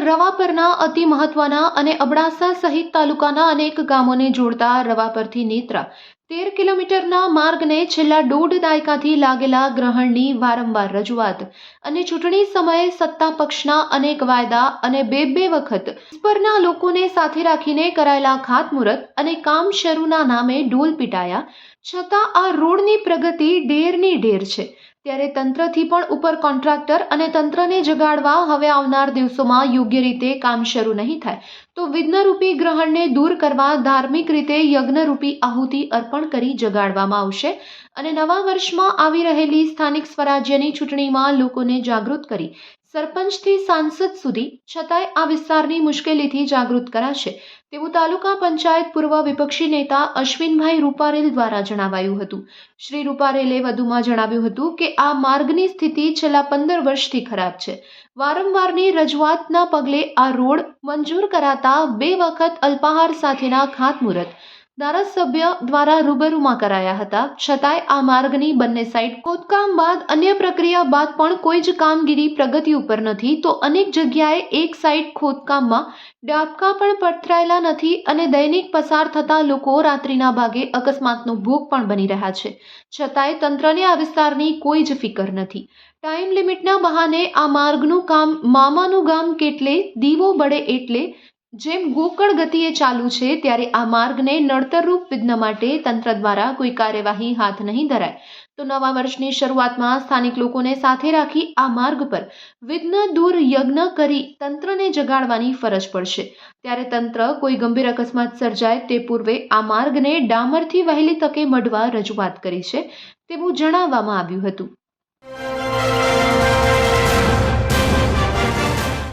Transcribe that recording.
રવાપરના અતિ મહત્વના અને અબડાસા સહિત તાલુકાના અનેક ગામોને જોડતા રવાપરથી નેત્રા તેર કિલોમીટરના માર્ગને છેલ્લા દોઢ દાયકાથી લાગેલા ગ્રહણની વારંવાર રજૂઆત અને ચૂંટણી સમયે સત્તા પક્ષના અનેક વાયદા અને બે બે વખત પરના લોકોને સાથે રાખીને કરાયેલા ખાતમુહૂર્ત અને કામ શરૂના નામે ઢોલ પીટાયા. છતાં આ રોડની પ્રગતિ ઢેરની ઢેર છે. ત્યારે તંત્રથી પણ ઉપર કોન્ટ્રાક્ટર અને તંત્રને જગાડવા હવે આવનાર દિવસોમાં યોગ્ય રીતે કામ શરૂ નહીં થાય. તો વિઘ્નરૂપી ગ્રહણને દૂર કરવા ધાર્મિક રીતે યજ્ઞરૂપી આહુતિ અર્પણ કરી જગાડવામાં આવશે અને નવા વર્ષમાં આવી રહેલી સ્થાનિક સ્વરાજ્યની ચૂંટણીમાં લોકોને જાગૃત કરી સરપંચથી સાંસદ સુધી છતાંય આ વિસ્તારની મુશ્કેલીથી જાગૃત કરાશે, તેવું તાલુકા પંચાયત પૂર્વ વિપક્ષી નેતા અશ્વિનભાઈ રૂપારેલ દ્વારા જણાવાયું હતું. શ્રી રૂપારેલે વધુમાં જણાવ્યું હતું કે આ માર્ગની સ્થિતિ છેલ્લા પંદર વર્ષથી ખરાબ છે. વારંવારની રજૂઆતના પગલે આ રોડ મંજૂર કરાતા બે વખત અલ્પાહાર સાથેના ખાતમુહૂર્ત ધારાસભ્ય દ્વારા રૂબરૂમાં કરાયા હતા. છતાંય આ માર્ગની બંને સાઈડ ખોદકામ બાદ અન્ય પ્રક્રિયા બાદ પણ કોઈ જ કામગીરી પ્રગતિ ઉપર નથી, તો અનેક જગ્યાએ એક સાઈડ ખોદકામમાં ડાબકા પણ પથરાયેલા નથી અને દૈનિક પસાર થતા લોકો રાત્રિના ભાગે અકસ્માતનો ભોગ પણ બની રહ્યા છે. છતાંય તંત્રને આ વિસ્તારની કોઈ જ ફિકર નથી. ટાઈમ લિમિટના બહાને આ માર્ગનું કામ મામાનું ગામ કેટલે, દીવો બળે એટલે જેમ ગોકળ ગતિએ ચાલુ છે, ત્યારે આ માર્ગને નડતરરૂપ વિઘ્ન માટે તંત્ર દ્વારા કોઈ કાર્યવાહી હાથ નહીં ધરાય. તો નવા વર્ષની શરૂઆતમાં સ્થાનિક લોકોને સાથે રાખી આ માર્ગ પર વિઘ્ન દૂર યજ્ઞ કરી તંત્રને જગાડવાની ફરજ પડશે. ત્યારે તંત્ર કોઈ ગંભીર અકસ્માત સર્જાય તે પૂર્વે આ માર્ગને ડામરથી વહેલી તકે મઢવા રજૂઆત કરી છે, તેવું જણાવવામાં આવ્યું હતું.